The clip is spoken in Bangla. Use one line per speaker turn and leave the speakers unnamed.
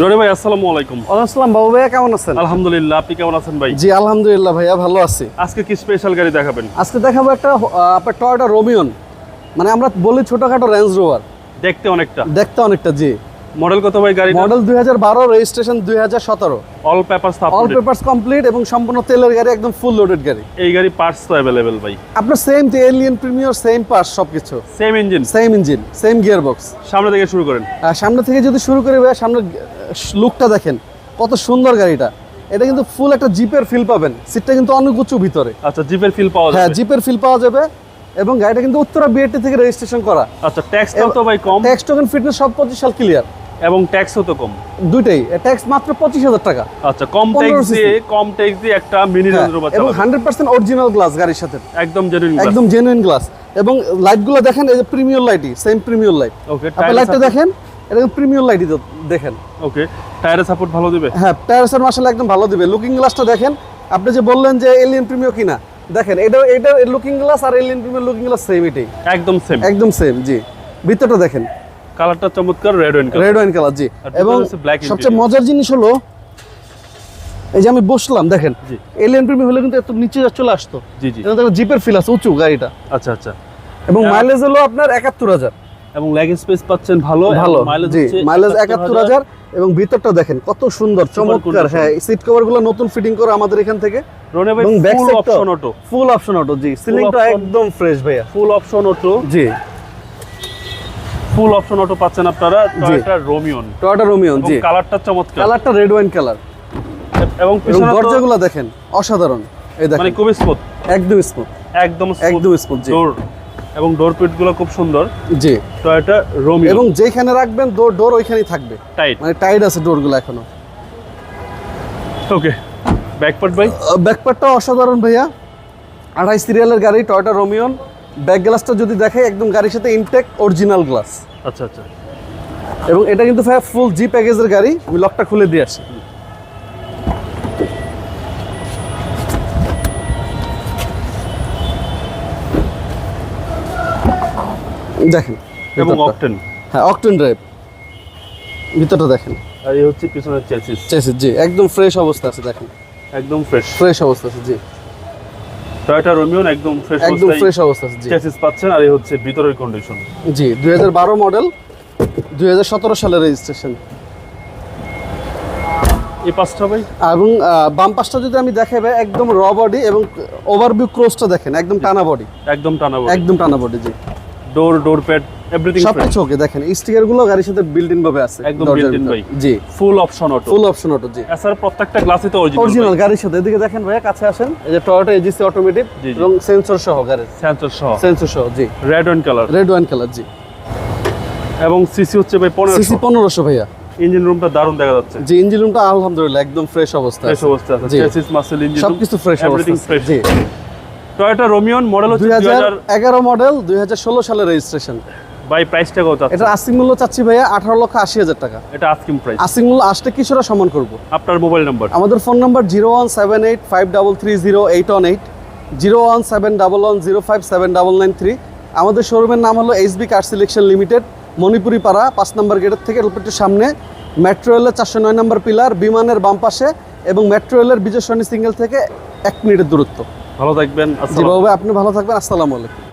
রনি ভাই আসসালামু আলাইকুম।
আসসালাম বাবু ভাইয়া কেমন আছেন?
আলহামদুলিল্লাহ আপনি কেমন আছেন ভাই?
জি আলহামদুলিল্লাহ ভাইয়া ভালো আছি।
আজকে কি স্পেশাল গাড়ি দেখাবেন?
আজকে দেখাবো একটা আপনার টয়োটা রোমিয়ন মানে আমরা বলি ছোটখাটো রেঞ্জ রোভার
দেখতে অনেকটা।
দেখতে অনেকটা জি।
মডেল কত ভাই গাড়ি
মডেল দুই হাজার বারো রেজিস্ট্রেশন দুই হাজার সতেরো।
All papers
all papers complete এবং সম্পূর্ণ তেলের গাড়ি একদম ফুল লোডেড গাড়ি।
এই গাড়ি পার্টস তো অ্যাভেলেবেল ভাই।
আপনার same Allion Premio same parts সবকিছু।
Same engine
same engine same gear box
সামনে থেকে শুরু করেন।
সামনে থেকে যদি শুরু করি ভাইয়া সামনে লুকটা দেখেন কত সুন্দর গাড়িটা। এটা কিন্তু ফুল একটা জিপের ফিল পাবেন। সিটটা কিন্তু অনেক উঁচু ভিতরে।
আচ্ছা জিপের ফিল পাওয়া যাবে।
হ্যাঁ জিপের ফিল পাওয়া যাবে এবং গাড়িটা কিন্তু উত্তরা বিএটি থেকে রেজিস্ট্রেশন করা।
আচ্ছা ট্যাক্সটাও তো ভাই কম।
ট্যাক্স টোকেন ফিটনেস সব পঁচিশ সাল ক্লিয়ার
এবং ট্যাক্সও তো কম।
দুইটাই। ট্যাক্স মাত্র পঁচিশ হাজার টাকা।
আচ্ছা কম ট্যাক্স দিয়ে কম ট্যাক্স দিয়ে একটা মিনি রেঞ্জ রোভার
এবং হান্ড্রেড পার্সেন্ট অরিজিনাল গ্লাস গাড়ির সাথে।
একদম জেনুইন
একদম জেনুইন গ্লাস এবং লাইটগুলো দেখেন এই যে প্রিমিয়ার লাইটই সেম প্রিমিয়ার লাইট
ওকে
লাইটটা দেখেন এটা প্রিমিয়ার লাইটই দেখেন।
ওকে টায়ারের সাপোর্ট ভালো দিবে?
হ্যাঁ টায়ারসের মাসাল একদম ভালো দিবে। লুকিং গ্লাসটা দেখেন আপনি যে বললেন যে এলিয়ন প্রিমিয়ার কিনা দেখেন এটা এটা লুকিং গ্লাস আর Allion Premio looking glass same এটাই।
একদম সেম
একদম সেম জি। ভিতরটা দেখেন।
কালারটা চমৎকার red wine
red wine colour জি। এবং সবচেয়ে মজার জিনিস হলো এই যে আমি বসলাম দেখেন। এলিয়ন প্রিমি হলে কিন্তু এত নিচে চলে আসতো।
জি জি।
এটা জিপের ফিল আছে উঁচু গাড়িটা।
আচ্ছা আচ্ছা।
এবং। মাইলেজ হলো আপনার একাত্তর হাজার।
এবং লেগ স্পেস পাচ্ছেন ভালো
ভালো
মাইলেজ
মাইলেজ একাত্তর হাজার। এবং ভিতরটা দেখেন কত সুন্দর চমৎকার হ্যাঁ সিট কভারগুলো নতুন ফিটিং করে আমাদের এখান থেকে। এবং back
full option auto
full option auto জি সিলিংটা। একদম ফ্রেশ ভাইয়া।
ফুল অপশন অটো
জি।
ফুল অপশন অটো পাচ্ছেন আপনারা টয়োটা রোমিয়ন
টয়োটা রোমিয়ন জি।
কালারটা চমৎকার।
কালারটা রেড ওয়াইন কালার
এবং পিছনে
দরজাগুলো দেখেন অসাধারণ। এই দেখেন।
মানে খুবই স্মুথ
একদম স্মুথ
একদম
একদম স্মুথ জি।
ডোর এবং ডোর পিটগুলো খুব সুন্দর।
জি।
টয়োটা রোমিয়ন
এবং যেখানে রাখবেন ডোর ডোর ওইখানেই থাকবে।
টাইট
মানে টাইট আছে ডোরগুলো এখনও।
ওকে ব্যাকপার্ট ভাই?
ব্যাকপার্টটা অসাধারণ ভাইয়া। আঠাইশ সিরিয়ালের গাড়ি টয়োটা রোমিয়ন ব্যাক গ্লাসটা যদি দেখে একদম গাড়ির সাথে ইনটেক অরিজিনাল গ্লাস
আচ্ছা আচ্ছা।
এবং এটা কিন্তু ভাইয়া ফুল জি প্যাকেজের গাড়ি। আমি লকটা খুলে দিয়ে আসি। দেখেন
এবং অকটেন
হ্যাঁ অকটেন ড্রাইভ ভিতরটা দেখেন।
আর এই হচ্ছে পিছনের চেসিস
চেসিস জি একদম ফ্রেশ অবস্থা আছে দেখেন।
একদম ফ্রেশ
ফ্রেশ অবস্থা আছে জি।
টয়োটা রোমিওন একদম ফ্রেশ
একদম ফ্রেশ অবস্থা জি।
চেসিস পাচ্ছেন আর এই হচ্ছে ভিতরের কন্ডিশন
জি দুই হাজার বারো মডেল দুই হাজার সতেরো সালের রেজিস্ট্রেশন
এই পাঁচটা ভাই?
এবং বাম পাশটা যদি আমি দেখাই ভাই একদম র বডি এবং ওভারভিউ ক্রসটা দেখেন একদম টানা বডি
একদম টানা বডি
একদম টানা বডি জি।
ডোর ডোর প্যাড এভরিথিং
সব ওকে দেখেন স্টিকারগুলো গাড়ির সাথে বিল্ট ইন ভাবে আছে
একদম
দরজার
built-in ভাই।
জি।
Full option auto
full option auto জি।
এছাড়া প্রত্যেকটা গ্লাসে তো অরিজিনাল
অরিজিনাল গাড়ির সাথে। এদিকে দেখেন ভাইয়া কাছে আসেন। এই যে টয়োটা এজিসি অটোমেটিক
জি, জি।
এবং সেন্সর সহ গাড়ির।
সেন্সর সহ।
সেন্সর সহ জি।
Red wine colour
red wine colour জি।
এবং সিসি হচ্ছে ভাই
সিসি
পনেরোশো
পনেরোশো ভাইয়া।
ইঞ্জিন রুমটা দারুণ দেখা যাচ্ছে।
জি ইঞ্জিন রুমটা আলহামদুলিল্লাহ একদম ফ্রেশ অবস্থা
ফ্রেশ অবস্থা আছে। চেসিস মাসেল ইঞ্জিন
সবকিছু ফ্রেশ
এভরিথিং ফ্রেশ
জি।
টয়োটা রোমিয়ন মডেল হচ্ছে
দুই
দুই
হাজার
হাজার
এগারো মডেল দুই হাজার ষোলো সালের রেজিস্ট্রেশন
বাই প্রাইসটা কত
এটা আস্তিক মূল্য চাচ্ছি ভাইয়া আঠারো লক্ষ আশি হাজার টাকা।
এটা আস্কিং প্রাইস
আস্তিক মূল্য আসলে কিছুটা সমান করব।
আপনার মোবাইল নাম্বার
আমাদের phone number zero one seven eight five double three zero eight one eight zero one seven double one zero five seven double nine three আমাদের শোরুমের নাম হলো H B car selection limited Manipuripara পাঁচ নম্বর গেটের থেকে একটু সামনে। মেট্রো রেলের চারশো নয় নম্বর পিলার বিমানের বাম পাশে এবং মেট্রো রেলের বিজয় সিঙ্গেল থেকে এক মিনিটের দূরত্ব।
ভালো থাকবেন
জি
আসসালাম
বাবু আপনি ভালো থাকবেন আসসালামু আলাইকুম।